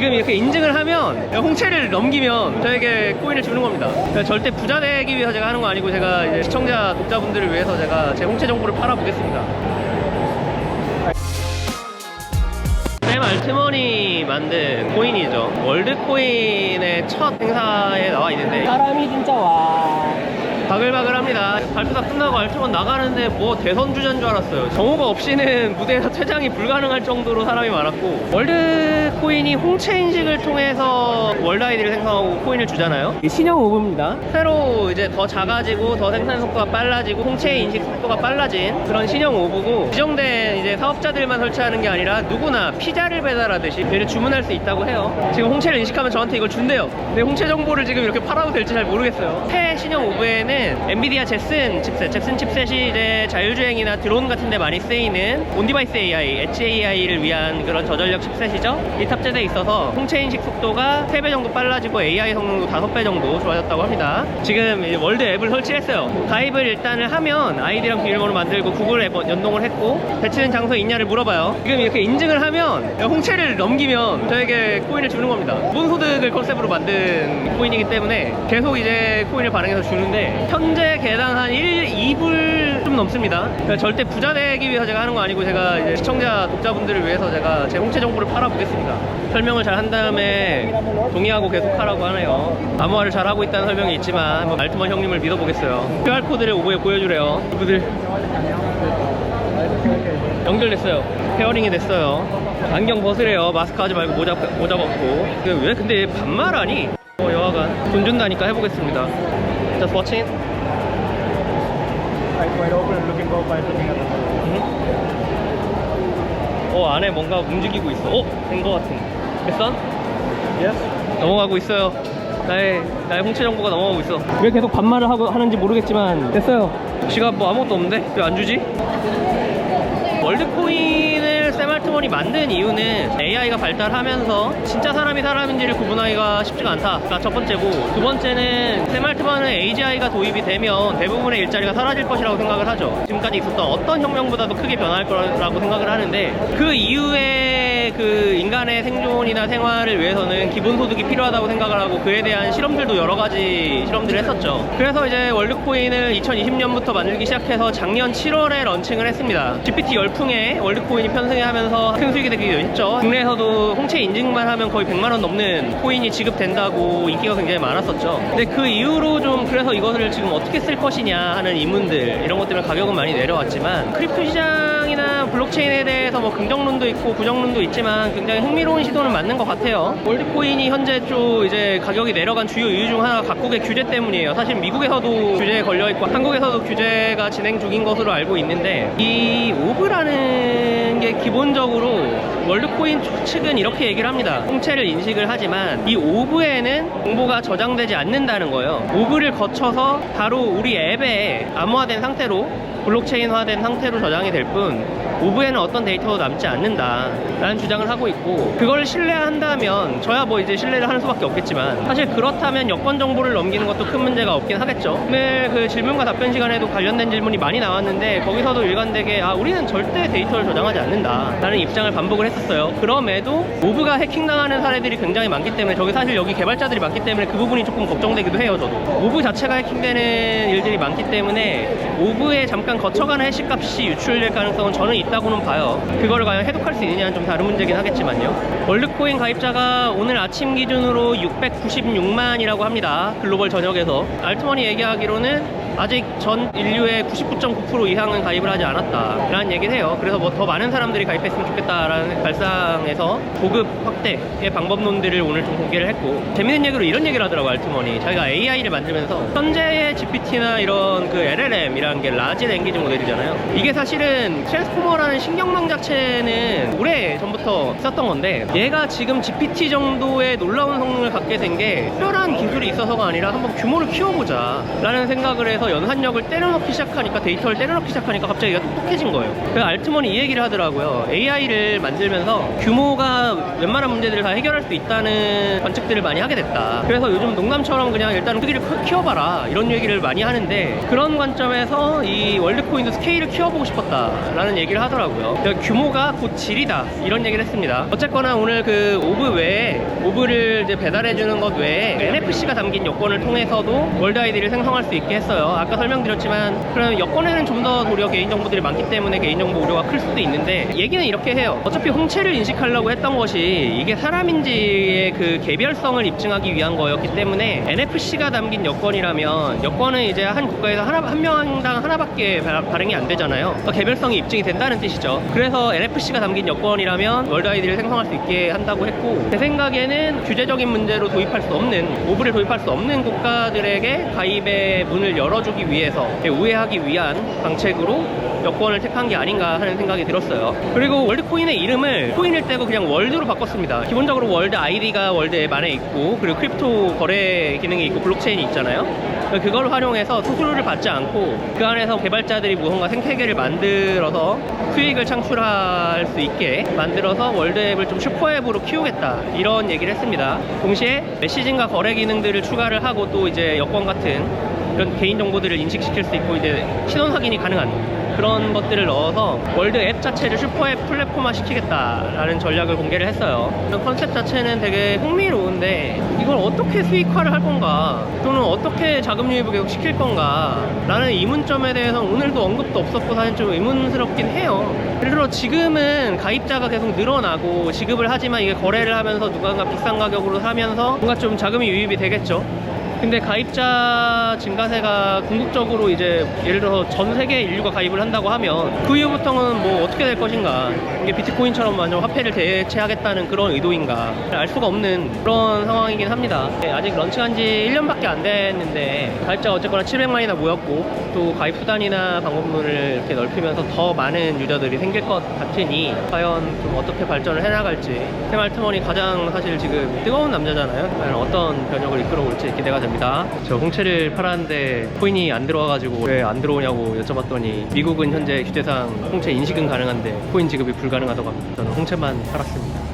지금 이렇게 인증을 하면 홍채를 넘기면 저에게 코인을 주는 겁니다. 그러니까 절대 부자 되기 위해서 제가 하는 거 아니고 제가 이제 시청자 독자분들을 위해서 제가 제 홍채 정보를 팔아보겠습니다. 샘 알트머니 만든 코인이죠. 월드 코인의 첫 행사에 나와 있는데 사람이 진짜 와. 바글바글합니다. 발표가 끝나고 알트먼 나가는데 뭐 대선 주자인 줄 알았어요. 정호가 없이는 무대에서 퇴장이 불가능할 정도로 사람이 많았고 월드 코인이 홍채 인식을 통해서 월드 아이디를 생성하고 코인을 주잖아요. 이 신형 오브입니다. 새로 이제 더 작아지고 더 생산 속도가 빨라지고 홍채 인식 속도가 빨라진 그런 신형 오브고 지정된 이제 사업자들만 설치하는 게 아니라 누구나 피자를 배달하듯이 얘를 주문할 수 있다고 해요. 지금 홍채를 인식하면 저한테 이걸 준대요. 근데 홍채 정보를 지금 이렇게 팔아도 될지 잘 모르겠어요. 새 신형 오브에는 엔비디아 제슨 칩셋, 제슨 칩셋이 이제 자율주행이나 드론 같은 데 많이 쓰이는 온디바이스 AI, HAI를 위한 그런 저전력 칩셋이죠. 이 탑재돼 있어서 홍채 인식 속도가 3배 정도 빨라지고 AI 성능도 5배 정도 좋아졌다고 합니다. 지금 이 월드 앱을 설치했어요. 가입을 일단을 하면 아이디랑 비밀번호 만들고 구글 앱 연동을 했고 배치는 장소에 있냐를 물어봐요. 지금 이렇게 인증을 하면 홍채를 넘기면 저에게 코인을 주는 겁니다. 기본소득을 컨셉으로 만든 코인이기 때문에 계속 이제 코인을 반응해서 주는데 현재 계단 한 1, 2불 좀 넘습니다. 그러니까 절대 부자 되기 위해서 제가 하는 거 아니고 제가 이제 시청자 독자분들을 위해서 제가 제 홍채 정보를 팔아보겠습니다. 설명을 잘 한 다음에 동의하고 계속 하라고 하네요. 암호화를 잘 하고 있다는 설명이 있지만 뭐 말투먼 형님을 믿어보겠어요. QR 코드를 오브에 보여주래요. 이분들 연결됐어요. 페어링이 됐어요. 안경 벗으래요. 마스크 하지 말고 모자 모자 벗고. 왜 근데 반말하니? 어, 여하간 돈 준다니까 해보겠습니다. Just watching. Eyes wide open looking both eyes looking at the moon. 어 안에 뭔가 움직이고 있어. 어? 된거 같은. 됐어? Yes? 넘어가고 있어요. 나의 나의 홍채 정보가 넘어가고 있어. 왜 계속 반말을 하고 하는지 모르겠지만 됐어요. 지가 뭐 아무것도 없는데 왜 안 주지? 월드코인을 세말트먼이 만든 이유는 AI가 발달하면서 진짜 사람이 사람인지를 구분하기가 쉽지가 않다가 첫 번째고 두 번째는 세말트먼은 AGI가 도입이 되면 대부분의 일자리가 사라질 것이라고 생각을 하죠. 지금까지 있었던 어떤 혁명보다도 크게 변할 거라고 생각을 하는데 그 이후에 그 인간의 생존이나 생활을 위해서는 기본소득이 필요하다고 생각을 하고 그에 대한 실험들도 여러 가지 실험들을 했었죠. 그래서 이제 월드코인을 2020년부터 만들기 시작해서 작년 7월에 런칭을 했습니다. GPT 열풍에 월드코인이 편승 하면서 큰 수익이 되기도 했죠. 국내에서도 홍채 인증만 하면 거의 100만 원 넘는 코인이 지급된다고 인기가 굉장히 많았었죠. 근데 그 이후로 좀 그래서 이것을 지금 어떻게 쓸 것이냐 하는 의문들 이런 것 때문에 가격은 많이 내려왔지만 크립토 시장 이나 블록체인에 대해서 뭐 긍정론도 있고 부정론도 있지만 굉장히 흥미로운 시도는 맞는 것 같아요. 월드코인이 현재 좀 이제 가격이 내려간 주요 이유 중 하나가 각국의 규제 때문이에요. 사실 미국에서도 규제에 걸려 있고 한국에서도 규제가 진행 중인 것으로 알고 있는데 이 오브라는 게 기본적으로 월드코인 측은 이렇게 얘기를 합니다. 홍채를 인식을 하지만 이 오브에는 정보가 저장되지 않는다는 거예요. 오브를 거쳐서 바로 우리 앱에 암호화된 상태로 블록체인화된 상태로 저장이 될 뿐 오브에는 어떤 데이터도 남지 않는다 라는 주장을 하고 있고 그걸 신뢰한다면 저야 뭐 이제 신뢰를 하는 수밖에 없겠지만 사실 그렇다면 여권 정보를 넘기는 것도 큰 문제가 없긴 하겠죠. 오늘 그 질문과 답변 시간에도 관련된 질문이 많이 나왔는데 거기서도 일관되게 아 우리는 절대 데이터를 저장하지 않는다 라는 입장을 반복을 했었어요. 그럼에도 오브가 해킹당하는 사례들이 굉장히 많기 때문에 저기 사실 여기 개발자들이 많기 때문에 그 부분이 조금 걱정되기도 해요. 저도 오브 자체가 해킹되는 일들이 많기 때문에 오브에 잠깐 거쳐가는 해시값이 유출될 가능성은 저는 있다 고는 봐요. 그거를 과연 해독할 수 있느냐는 좀 다른 문제긴 하겠지만요. 월드코인 가입자가 오늘 아침 기준으로 696만이라고 합니다. 글로벌 전역에서. 알트머니 얘기하기로는 아직 전 인류의 99.9% 이상은 가입을 하지 않았다 라는 얘기를 해요. 그래서 뭐 더 많은 사람들이 가입했으면 좋겠다라는 발상에서 보급 확대의 방법론들을 오늘 좀 공개를 했고 재밌는 얘기로 이런 얘기를 하더라고 알트머니 자기가 AI를 만들면서 현재의 GPT나 이런 그 LLM이라는 게 라지 랭귀지 모델이잖아요. 이게 사실은 트랜스포머라는 신경망 자체는 오래 전부터 썼던 건데 얘가 지금 GPT 정도의 놀라운 성능을 갖게 된 게 특별한 기술이 있어서가 아니라 한번 규모를 키워보자 라는 생각을 해서 연산력을 때려넣기 시작하니까 데이터를 때려넣기 시작하니까 갑자기 얘가 똑똑해진 거예요. 그래서 알트먼이 이 얘기를 하더라고요. AI를 만들면서 규모가 웬만한 문제들을 다 해결할 수 있다는 관측들을 많이 하게 됐다. 그래서 요즘 농담처럼 그냥 일단 크기를 크- 키워봐라 이런 얘기를 많이 하는데 그런 관점에서 이 월드코인도 스케일을 키워보고 싶었다라는 얘기를 하더라고요. 그러니까 규모가 곧 질이다 이런 얘기를 했습니다. 어쨌거나 오늘 그 오브 외에 오브를 배달해주는 것 외에 NFC가 담긴 여권을 통해서도 월드 아이디를 생성할 수 있게 했어요. 아까 설명드렸지만 그럼 여권에는 좀 더 도리어 개인정보들이 많기 때문에 개인정보 우려가 클 수도 있는데 얘기는 이렇게 해요. 어차피 홍채를 인식하려고 했던 것이 이게 사람인지의 그 개별성을 입증하기 위한 거였기 때문에 NFC가 담긴 여권이라면 여권은 이제 한 국가에서 하나, 한 명당 하나밖에 바- 발행이 안 되잖아요. 그러니까 개별성이 입증이 된다는 뜻이죠. 그래서 NFC가 담긴 여권이라면 월드 아이디를 생성할 수 있게 한다고 했고 제 생각에는 규제적인 문제로 도입할 수 없는 오브를 도입할 수 없는 국가들에게 가입의 문을 열어 주기 위해서 우회하기 위한 방책으로 여권을 택한 게 아닌가 하는 생각이 들었어요. 그리고 월드코인의 이름을 코인을 떼고 그냥 월드로 바꿨습니다. 기본적으로 월드 아이디가 월드 앱 안에 있고 그리고 크립토 거래 기능이 있고 블록체인이 있잖아요. 그걸 활용해서 수수료를 받지 않고 그 안에서 개발자들이 무언가 생태계를 만들어서 수익을 창출할 수 있게 만들어서 월드 앱을 좀 슈퍼 앱으로 키우겠다 이런 얘기를 했습니다. 동시에 메시징과 거래 기능들을 추가를 하고 또 이제 여권 같은 이런 개인 정보들을 인식시킬 수 있고 이제 신원 확인이 가능한 그런 것들을 넣어서 월드 앱 자체를 슈퍼앱 플랫폼화 시키겠다라는 전략을 공개를 했어요. 이런 컨셉 자체는 되게 흥미로운데 이걸 어떻게 수익화를 할 건가 또는 어떻게 자금 유입을 계속 시킬 건가 라는 이문점에 대해서는 오늘도 언급도 없었고 사실 좀 의문스럽긴 해요. 예를 들어 지금은 가입자가 계속 늘어나고 지급을 하지만 이게 거래를 하면서 누군가 비싼 가격으로 사면서 뭔가 좀 자금이 유입이 되겠죠. 근데 가입자 증가세가 궁극적으로 이제 예를 들어서 전 세계 인류가 가입을 한다고 하면 그 이후부터는 뭐 어떻게 될 것인가? 이게 비트코인처럼 완전 화폐를 대체하겠다는 그런 의도인가? 알 수가 없는 그런 상황이긴 합니다. 네, 아직 런칭한 지 1년밖에 안 됐는데 가입자가 어쨌거나 700만이나 모였고 또 가입 수단이나 방법론을 이렇게 넓히면서 더 많은 유저들이 생길 것 같으니 과연 좀 어떻게 발전을 해나갈지. 샘 알트먼이 가장 사실 지금 뜨거운 남자잖아요. 어떤 변혁을 이끌어올지 기대가 됩니다. 저 홍채를 팔았는데 코인이 안 들어와가지고 왜 안 들어오냐고 여쭤봤더니 미국은 현재 규제상 홍채 인식은 가능한데 코인 지급이 불가능하다고 합니다. 저는 홍채만 팔았습니다